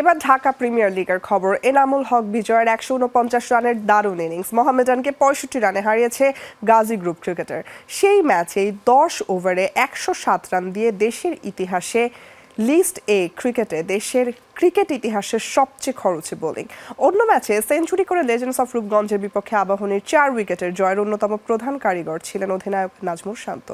এবার ঢাকা প্রিমিয়ার লিগের খবর। এনামুল হক বিজয়ের একশো উনপঞ্চাশ রানের দারুণ ইনিংস। মোহামেডানকে পঁয়ষট্টি রানে হারিয়েছে গাজী গ্রুপ ক্রিকেটার। সেই ম্যাচেই দশ ওভারে একশো সাত রান দিয়ে দেশের ইতিহাসে লিস্ট এ ক্রিকেটে দেশের ক্রিকেট ইতিহাসের সবচেয়ে খরচে বোলিং। অন্য ম্যাচে সেঞ্চুরি করে লেজেন্ডস অফ রূপগঞ্জের বিপক্ষে আবাহনীর চার উইকেটের জয়ের অন্যতম প্রধান কারিগর ছিলেন অধিনায়ক নাজমুল শান্ত।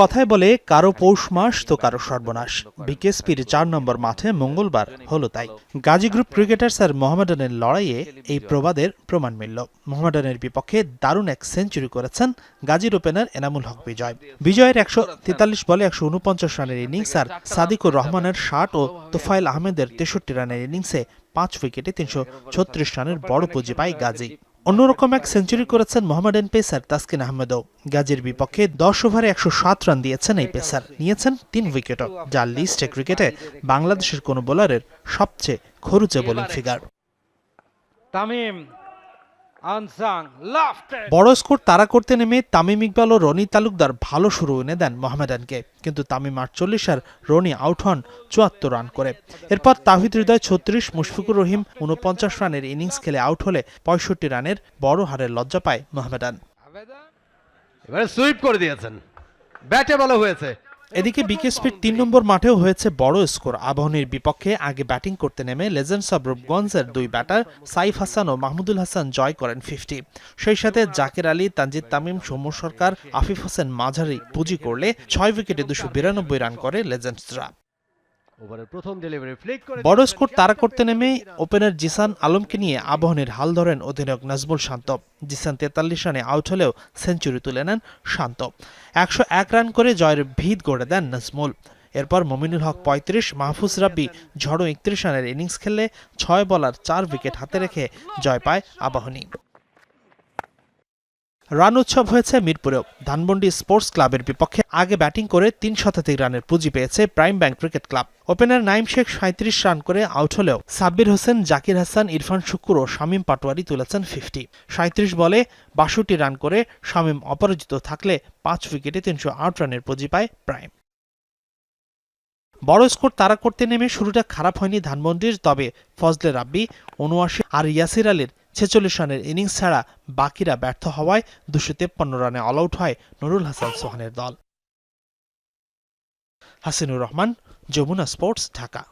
কথায় বলে কারও পৌষ মাস তো কারও সর্বনাশ। বিকেএসপির চার নম্বর মাঠে মঙ্গলবার হলো তাই। গাজী গ্রুপ ক্রিকেটার্স আর মোহামেডানের লড়াইয়ে এই প্রবাদের প্রমাণ মিলল। মোহামেডানের বিপক্ষে দারুণ এক সেঞ্চুরি করেছেন গাজীর ওপেনার এনামুল হক বিজয়। বিজয়ের একশো তেতাল্লিশ বলে একশো উনপঞ্চাশ রানের ইনিংস আর সাদিকুর রহমানের ষাট ও তোফাইল আহমেদের তেষট্টি রানের ইনিংসে পাঁচ উইকেটে তিনশো ছত্রিশ রানের বড় পুঁজি পায় গাজী। অন্যরকম এক সেঞ্চুরি করেছেন মোহামেডান পেসার তাসকিন আহমেদও। গাজীর বিপক্ষে দশ ওভারে একশো সাত রান দিয়েছেন এই পেসার নিয়েছেন তিন উইকেটও, যার লিস্টে ক্রিকেটে বাংলাদেশের কোন বোলারের সবচেয়ে খরুচে বোলিং ফিগার। তামিম বড় স্কোর তাড়া করতে নেমে তামিম ইকবাল ও রনি তালুকদার ভালো শুরু এনে দেন মোহামেডানকে। কিন্তু তামিম আটচল্লিশ আর রনি আউট হন চুয়াত্তর রান করে। এরপর তাহিদ হৃদয় ছত্রিশ মুশফিকুর রহিম উনপঞ্চাশ রানের ইনিংস খেলে আউট হলে পঁয়ষট্টি রানের বড় হারের লজ্জা পায় মোহামেডান। এবারে সুইপ করে দিয়েছেন। ব্যাটে ভালো হয়েছে। এদিকে বিকেএসপির তিন নম্বর মাঠেও হয়েছে বড় স্কোর। আবাহনীর বিপক্ষে আগে ব্যাটিং করতে নেমে লেজেন্ডস অব রূপগঞ্জের দুই ব্যাটার সাইফ হাসান ও মাহমুদুল হাসান জয় করেন ফিফটি সেই সাথে জাকের আলী তানজিদ তামিম সৌম্য সরকার আফিফ হোসেন মাঝারি পুঁজি করলে ছয় উইকেটে দুশো বিরানব্বই রান করে লেজেন্ডসরা ওভারের প্রথম ডেলিভারি ফ্লিক করে বড় স্কোর তাড়া করতে নেমে ওপেনার জিসান আলমকে নিয়ে আবাহনীর হাল ধরেন অধিনায়ক নাজমুল শান্ত। জিসান তেতাল্লিশ রানে আউট হলেও সেঞ্চুরি তুলে নেন শান্ত। একশো এক রান করে জয়ের ভিত গড়ে দেন নাজমুল। এরপর মমিনুল হক পঁয়ত্রিশ মাহফুজ রাব্বি ঝড়ো একত্রিশ রানের ইনিংস খেললে ছয় বলার চার উইকেট হাতে রেখে জয় পায় আবাহনী। রান উৎসব হয়েছে মিরপুরেও। ধানমন্ডি স্পোর্টস ক্লাবের বিপক্ষে আগে ব্যাটিং করে তিন শতাধিক রানের পুঁজি পেয়েছে Prime Bank Cricket Club. Opener Naim Sheikh সাঁত্রিশ রান করে আউট হলেও সাব্বির হোসেন, জাকির হাসান, ইরফান শুকুর ও শামীম পাটোয়ারি তুলেছেন ফিফটি সাঁত্রিশ বলে বাষট্টি রান করে শামীম অপরাজিত থাকলে পাঁচ উইকেটে তিনশো আট রানের পুঁজি পায় প্রাইম। বড় স্কোর তারা করতে নেমে শুরুটা খারাপ হয়নি ধানমন্ডির, তবে ফজলে রাব্বি উনআশি আর ইয়াসির আলীর ছেচল্লিশ রানের ইনিংস ছাড়া বাকিরা ব্যর্থ হওয়ায় দুশো তেপ্পান্ন রানে অল আউট হয় নুরুল হাসান সোহানের দল। হাসিনুর রহমান, যমুনা স্পোর্টস, ঢাকা।